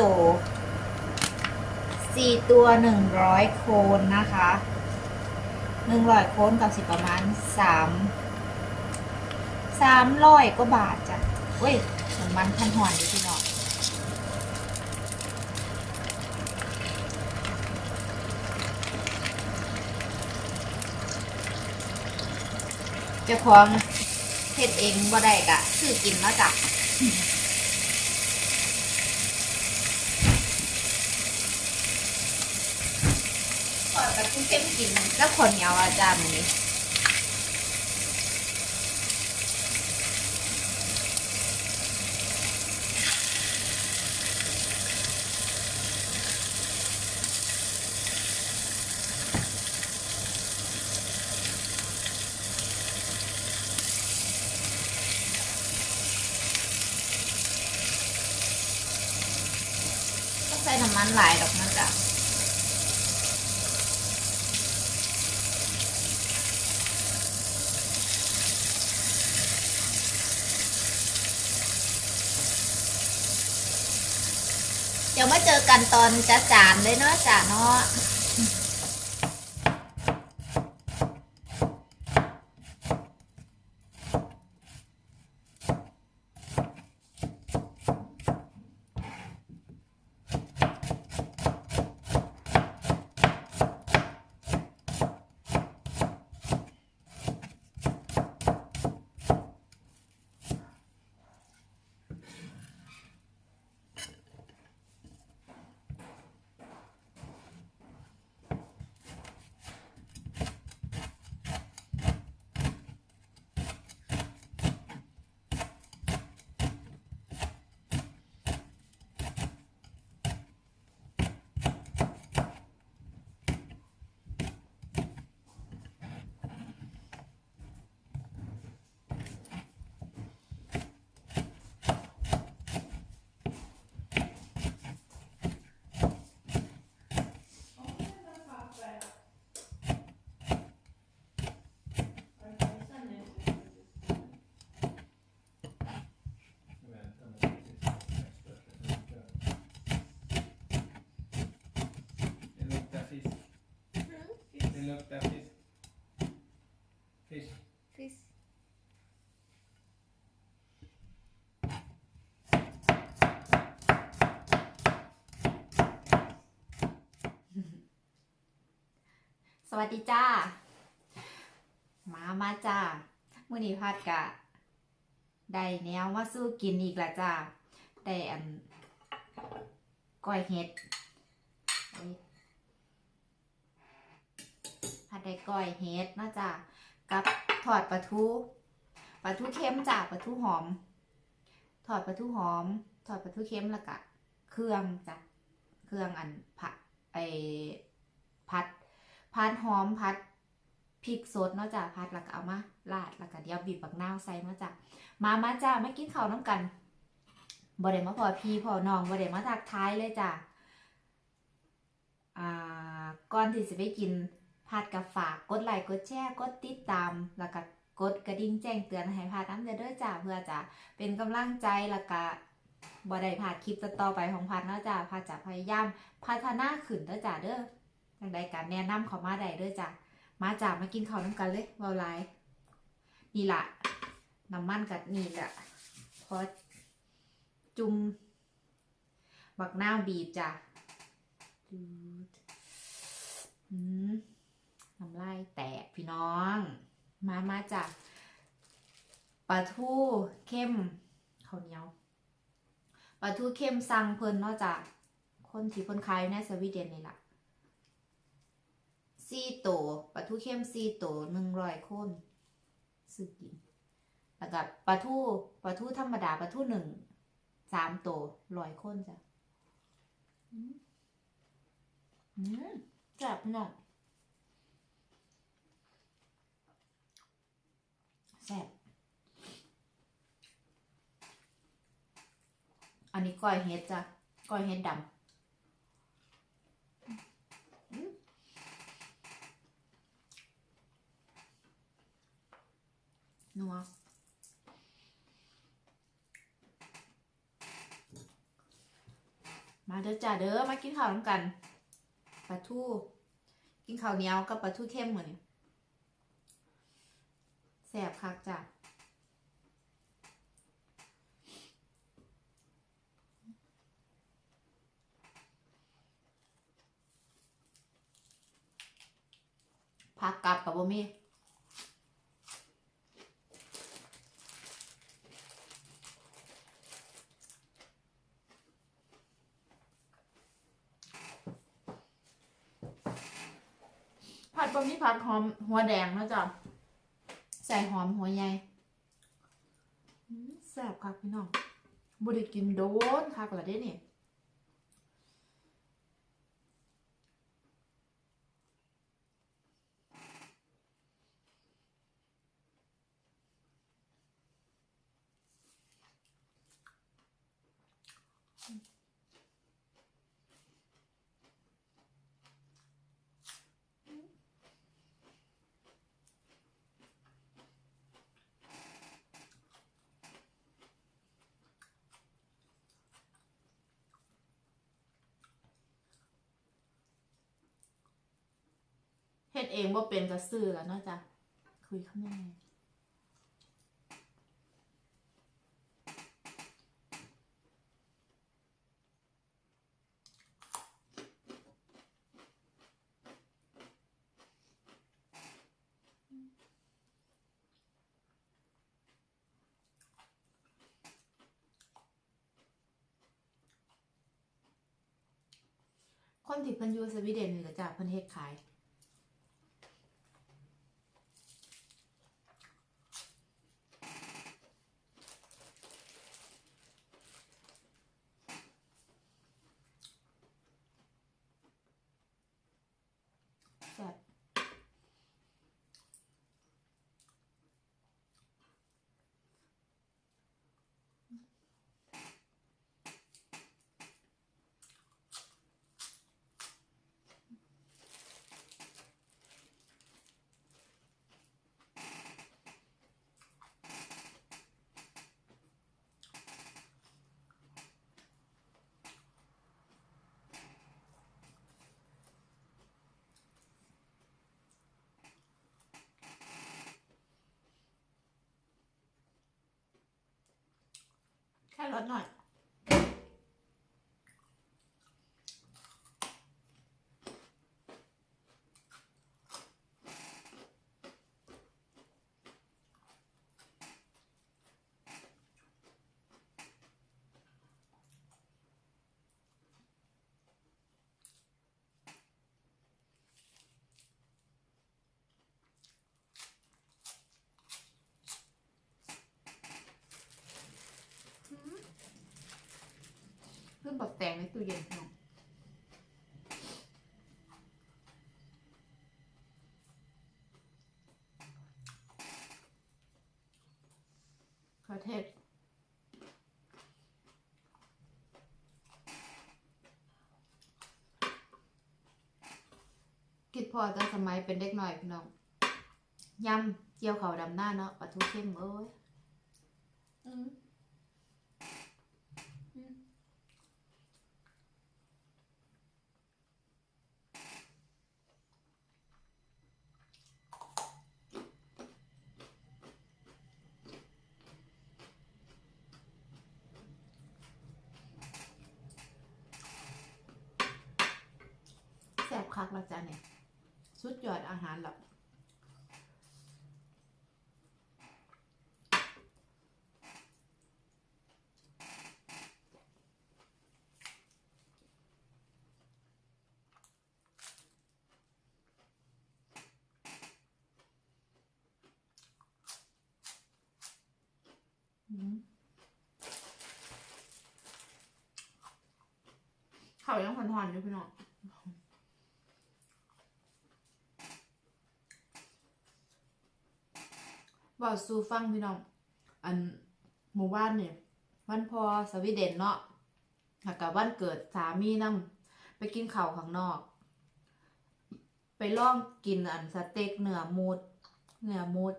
ตัวสี่ตัวหนึ่งร้อยโคนนะคะหนึ่งร้อยโคนกับสิประมาณสามสามร้อยกว่าบาทจ้ะเว้ยน้ำมันพันหอนอยู่ที่นอกเจ้าของเฮ็ดเองบ่ได้กะซื้อกินเนาะจ้ะ ขอกับกุ้ง เค็มกินแล้วคนเหนียวอาจารย์นี้ก็ใส่น้ำมันหลายดอกนะจ๊ะ เจอกันตอนจะจานเลยเนาะจ้าเนาะ สวัสดีจ้า มามาจ้ามื่อนี้พัดกะ ได้แนวมาสู้กินอีกและจ้า ได้อันก้อยเห็ดเอ้ยพัด ได้ก้อยเห็ดนาะจ้ากับทอดปลาทูปลาทูเค็มจ้าปลาทูหอมทอดปลาทูหอมทอดปลาทูเค็มแล้วก็เครื่องจ้ะเครื่องอันผัดไอพัดพัดหอมพัดพริกสดเนาะจ้ะพัดแล้วก็เอามาราดแล้วก็เดี๋ยวบีบบักนาวใส่เนาะจ้ะมามาจ้าไม่กินข้าวน้ำกันบ่ได้มาพอพี่พอน้องบ่ได้มาทักทายเลยจ้ะอ่าก่อนที่จะไปกิน พัดกับฝากกดไลค์กดแชร์กดติดตาม แล้วก็กดกระดิ่งแจ้งเตือนให้พัดน้ำเด้อจ้าเพื่อจะเป็นกำลังใจแล้วก็บ่ได้พาดคลิปต่อไปของพัดเนาะจ้าพัดจะพยายามพัฒนาขึ้นเด้อจ้าเด้อทางใดการแนะนำเขามาได้เด้วยจ้ะมาจ้ามากินข้าวน้ำกันเลยเบาไลายนี่ละน้ำมันกับนี่แหละพอจุ่มบักหน้าบีบจ้ะจูดอืม น้ำลายแตกพี่น้อง มามาจ้ะปลาทูเข้มข้าวเหนียวปลาทูเข้มสั่งเพิ่นนาะจ้ะคนที่เพิ่นขายในสวีเดนนี่แหละสี่โตปลาทูเข้มสี่โตหนึ่งร้อยคนซื้อกินแล้วก็ปลาทูปลาทูธรรมดาปลาทูหนึ่งสามโตร้อยคนจ้ะอืมจับหน่อย แซ่บอันนี้ก้อยเฮ็ดจ้ะก้อยเฮ็ดดำนัวมาเด้อจ้าเด้อมากินข้าวน้ำกันปลาทู กินข้าวเหนียวกับปลาทูเข้มเหมือน สบคักจ้ะพักกลับกับบ่มีผัดบ่มีผัดหอมหัวแดงนะจ๊ะ หอมหัวใหญ่แซ่บคักพี่น้องบ่ได้กินโดนค่ะกระเด้นี่ เฮ็ดเองบ่าเป็นก็ซื้อแล้วเนาะจ้ะคุยข้างในคนที่เพิ่นอยู่สวีเดนนี่ก็จ้ะเพิ่นเฮ็ดขาย แซ่บ แค่รสหน่อย เพิ่ม บักแตงในตู้เย็นพี่น้องขอเทศคิดพอแต่สมัยเป็นเด็กหน่อยพี่น้องยำเจียวเขาดำหน้าเนาะปลาทูเข้มเอ้ยอืมอืม แซ่บคักแล้วจ้ะเนี่ย สุดยอดอาหารหรอก อืมข้ายังหอนๆอยู่พี่น้องบอกสู่ฟังพี่น้อง อันหมู่บ้านเนี่ย วันพอสวีเดนเนาะแล้วกับวันเกิดสามีนำไปกินข้าวข้างนอก ไปล่องกินอันสเต็กเนื้อมูดเนื้อมูด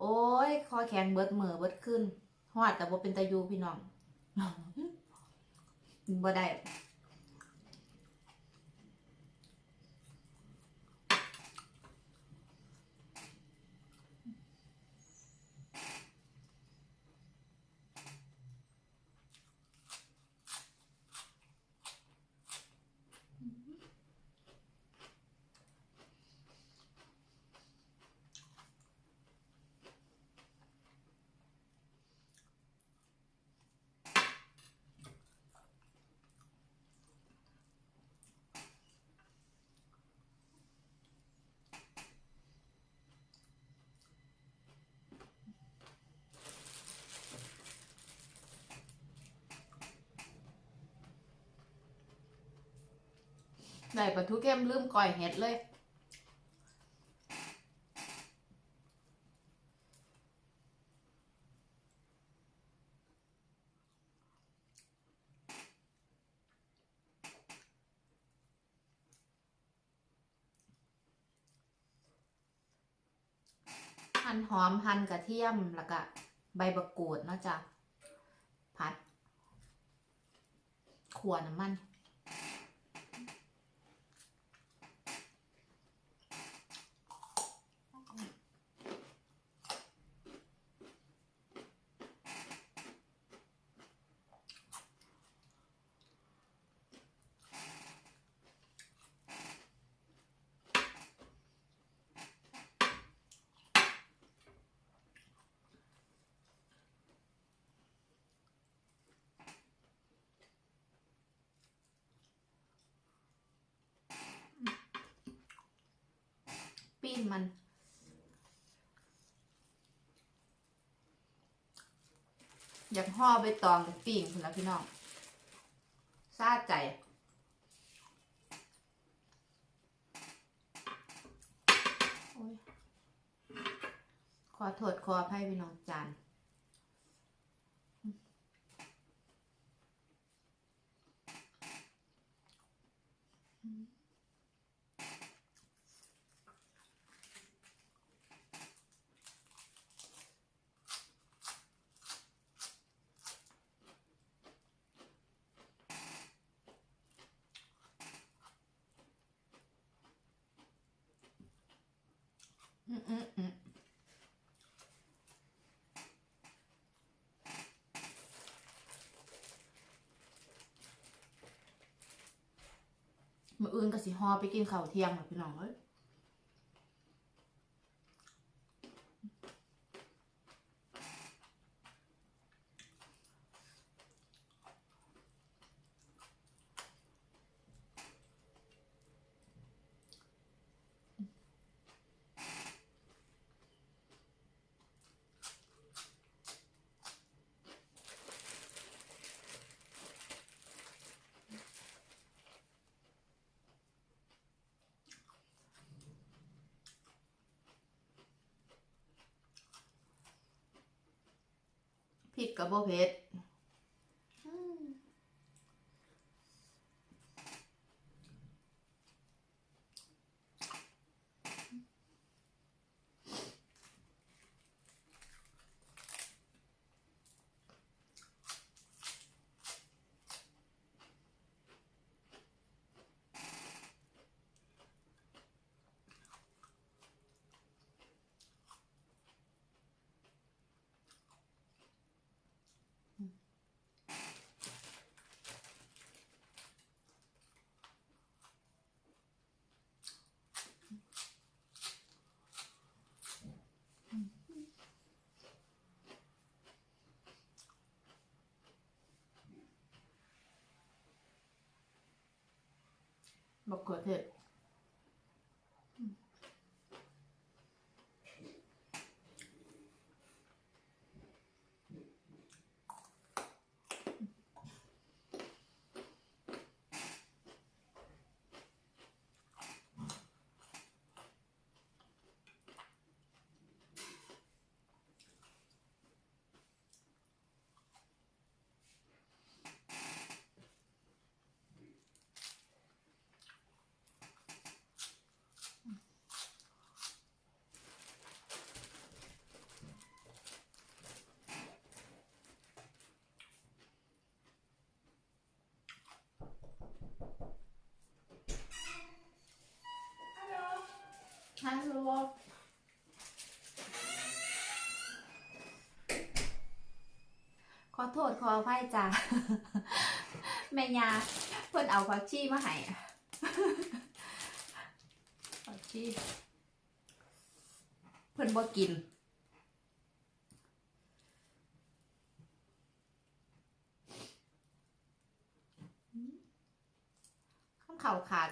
โอ้ย คอแข็งเบิดมือเบิดขึ้น หอดแต่บ่เป็นตะยูพี่น้องบ่ได้ ได้ปลาทูเข้มลืมก่อยเห็ดเลยหั่นหอมหั่นกระเทียมแล้วก็ใบมะกรูดเนาะจ๊ะผัดขวน้ำมัน ปิ้นมัน อยากห่อไปตองปิ้งคุณแล้วพี่น้องซาใจขอโทษขออภัยพี่น้องจันทร์อื มื่ออื่นก็สิฮอไปกินข้าวเที่ยงแล้วพี่น้องเอ้ย ผิดกับบ่เผ็ด บักเฮัลโหลขอโทษขออภัยจ้าแม่ยาเพิ่นเอาผักชีมาให้ผักชีเพิ่นบ่กิน ข่าขาด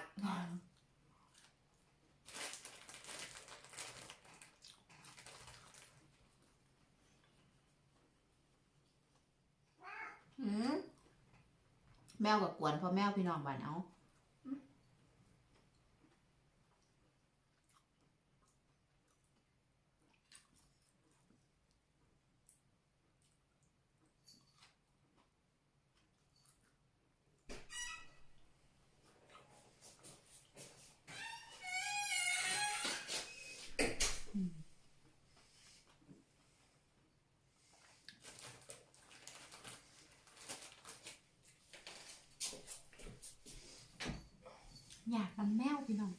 แมวกับกวนพอแมวพี่น้องบ้านเอา อยากมันแมวพี่น้อง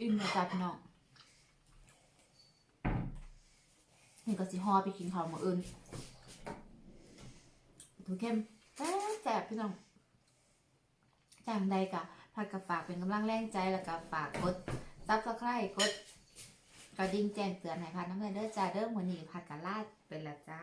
อิ่มเลยจ้ะพี่น้องนี่ก็สิห่อไปกินข้าวมื้ออื่นถูกเข้มแซ่บพี่น้องจำได้กะพักกับฝากเป็นกำลังแรงใจแล้วก็ฝากกดซับสไครต์กดกระดิ่งแจ้งเตือนให้พัดน้ำเงินเด้อจ้าเด้อมื้อนี้พัดกะลาดเป็นละจ้า